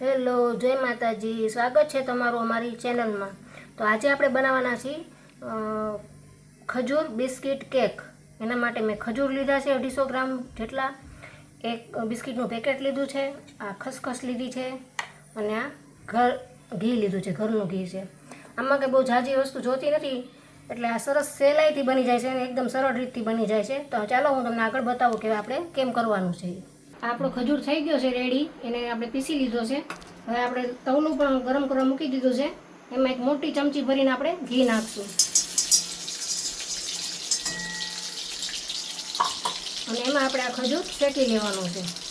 Hello, જય માતાજી. સ્વાગત છે તમારું અમારી ચેનલમાં. તો આજે આપણે બનાવવાના છીએ ખજૂર બિસ્કિટ કેક. એના માટે મેં ખજૂર લીધા છે અઢીસો ગ્રામ જેટલા. એક બિસ્કિટનું પેકેટ લીધું છે, આ ખસખસ લીધી છે, અને આ ઘર ઘી લીધું છે, ઘરનું ઘી છે. આમાં કંઈ બહુ ઝાઝી વસ્તુ જોતી નથી, એટલે આ સરસ સહેલાઈથી બની જાય છે અને એકદમ સરળ રીતથી બની જાય છે. તો ચાલો હું તમને આગળ બતાવું કે આપણે કેમ કરવાનું છે. આપણો ખજૂર થઈ ગયો છે રેડી એને આપણે પીસી લીધો છે. હવે આપણે તવલું પણ ગરમ કરવા મૂકી દીધું છે. એમાં એક મોટી ચમચી ભરીને આપણે ઘી નાખશું. અને એમાં આપણે આ ખજૂર શેકી લેવાનું છે.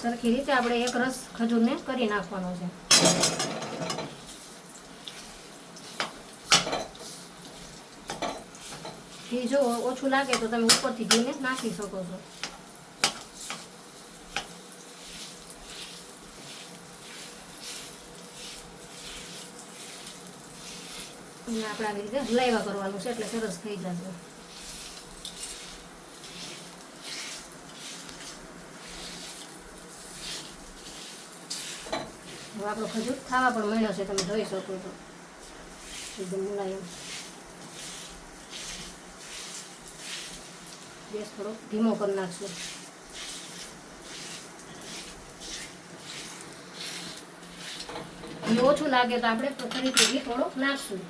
સરખી રીતે આપણે એક રસ ખજૂરને કરી નાખવાનો છે. ઘી જો ઓછું લાગે તો તમે ઉપરથી ઘીને નાખી શકો છો. આપણે આવી રીતે હલાવ્યા કરવાનું છે એટલે સરસ થઈ જશે. આપણો ખજૂર ખાવા પણ મળ્યો છે, તમે જોઈ શકો છો. એકદમ મુલાયમ. ગેસ થોડો ધીમો કરી નાખશું. ઓછું લાગે તો આપણે ફરીથી ઘી થોડો નાખશું.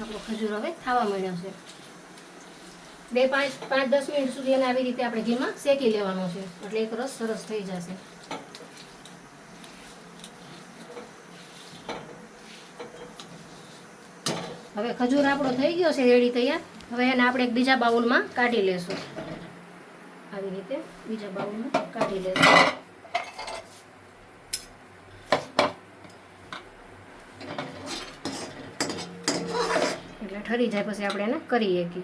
આપણો ખજૂર હવે ખાવા મળ્યો છે. બે પાંચ પાંચ, દસ મિનિટ સુધી એને આવી રીતે આપણે ઘીમાં શેકી લેવાનો છે. એટલે એક રસ સરસ થઈ જશે. હવે ખજૂર આપણો થઈ ગયો છે, રેડી તૈયાર. હવે એને આપણે એક બીજા બાઉલમાં કાઢી લેશું. આવી રીતે બીજા બાઉલમાં કાઢી લેશું એટલે ઠરી જાય, પછી આપણે એને કરીએ કે.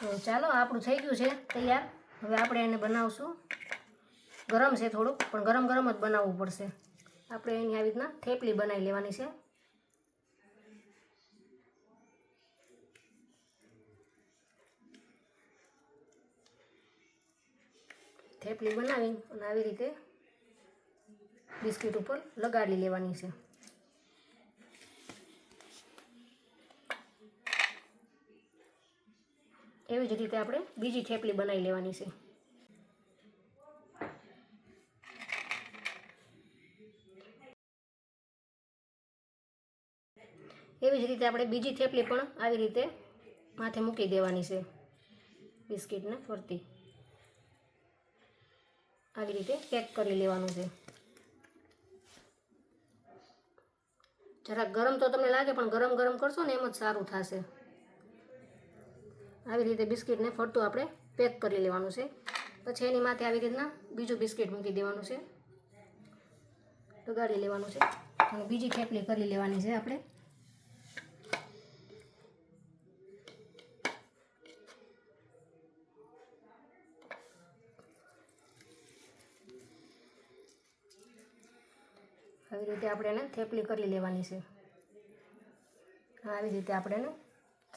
તો ચાલો, આપણું થઈ ગયું છે તૈયાર. હવે આપણે એને બનાવશું. ગરમ છે થોડુંક, પણ ગરમ ગરમ જ બનાવવું પડશે. આપણે એની આવી રીતના થેપલી બનાવી લેવાની છે. થેપલી બનાવી અને આવી રીતે બિસ્કિટ ઉપર લગાડી લેવાની છે. એવી જ રીતે આપણે બીજી થેપલી બનાવી લેવાની છે. એવી જ રીતે આપણે બીજી થેપલી પણ આવી રીતે માથે મૂકી દેવાની છે. બિસ્કિટને ફરતી. આવી રીતે પેક કરી લેવાનું છે. જરાક ગરમ તો તમને લાગે, પણ ગરમ ગરમ કરશો ને એમ જ સારું થશે. આવી રીતે બિસ્કિટને ફરતું આપણે પેક કરી લેવાનું છે. પછી એની માથે આવી રીતના બીજું બિસ્કિટ મૂકી દેવાનું છે. લગાડી લેવાનું છે. અને બીજી થેપલી કરી લેવાની છે આપણે. આવી રીતે આપણે એને થેપલી કરી લેવાની છે. આવી રીતે આપણે એને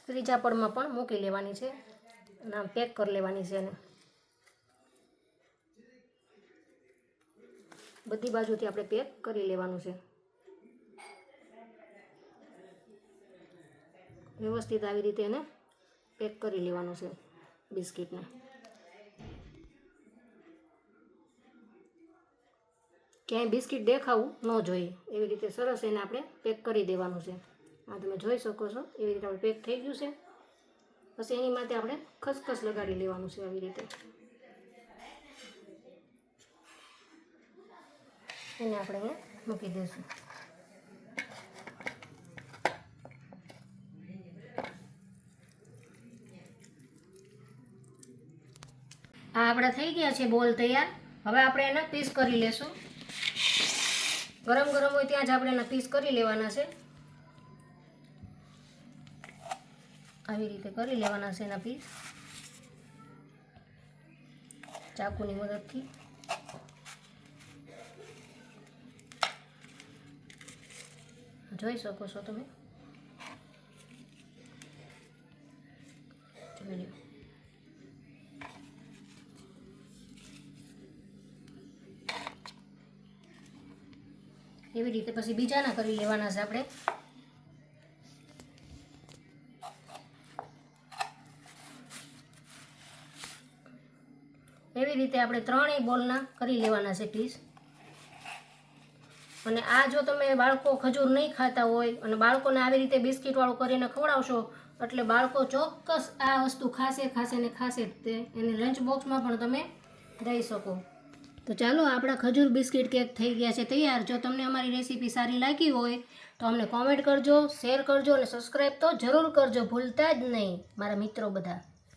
ત્રીજા પડમાં પણ મૂકી લેવાની છે અને પેક કરી લેવાની છે એને. બધી બાજુથી આપણે પેક કરી લેવાનું છે. વ્યવસ્થિત આવી રીતે એને પેક કરી લેવાનું છે બિસ્કિટને. ક્યાંય બિસ્કિટ દેખાવું ન જોઈએ. એવી રીતે સરસ એને આપણે પેક કરી દેવાનું છે. આ તમે જોઈ શકો છો, એવી રીતે આપણે પેક થઈ ગયું છે. પછી એની માટે આપણે ખસખસ લગાડી લેવાનું છે આવી રીતે. એને આપણે અહીંયા મૂકી દઈશું. આ આપણા થઈ ગયા છે બોલ તૈયાર. હવે આપણે એના પીસ કરી લેશું. ગરમ ગરમ હોય ત્યાં જ આપણે એના પીસ કરી લેવાના છે. આવી રીતે કરી લેવાના છે એના પીસ ચાકુની મદદથી. જોઈ શકો છો તમે. એવી રીતે પછી બીજાના કરી લેવાના છે આપણે. એવી રીતે આપણે ત્રણેય બોલના કરી લેવાના છે પીસ અને આ જો તમે બાળકો ખજૂર નહીં ખાતા હોય અને બાળકોને આવી રીતે બિસ્કિટવાળું કરીને ખવડાવશો, એટલે બાળકો ચોક્કસ આ વસ્તુ ખાશે ખાશે ને ખાશે જ તે એને લંચ બોક્સમાં પણ તમે દઈ શકો. તો ચાલો, આપણા ખજૂર બિસ્કિટ કેક થઈ ગયા છે તૈયાર. જો તમને અમારી રેસીપી સારી લાગી હોય તો અમને કોમેન્ટ કરજો શેર કરજો અને સબસ્ક્રાઈબ તો જરૂર કરજો. ભૂલતા જ નહીં, મારા મિત્રો બધા.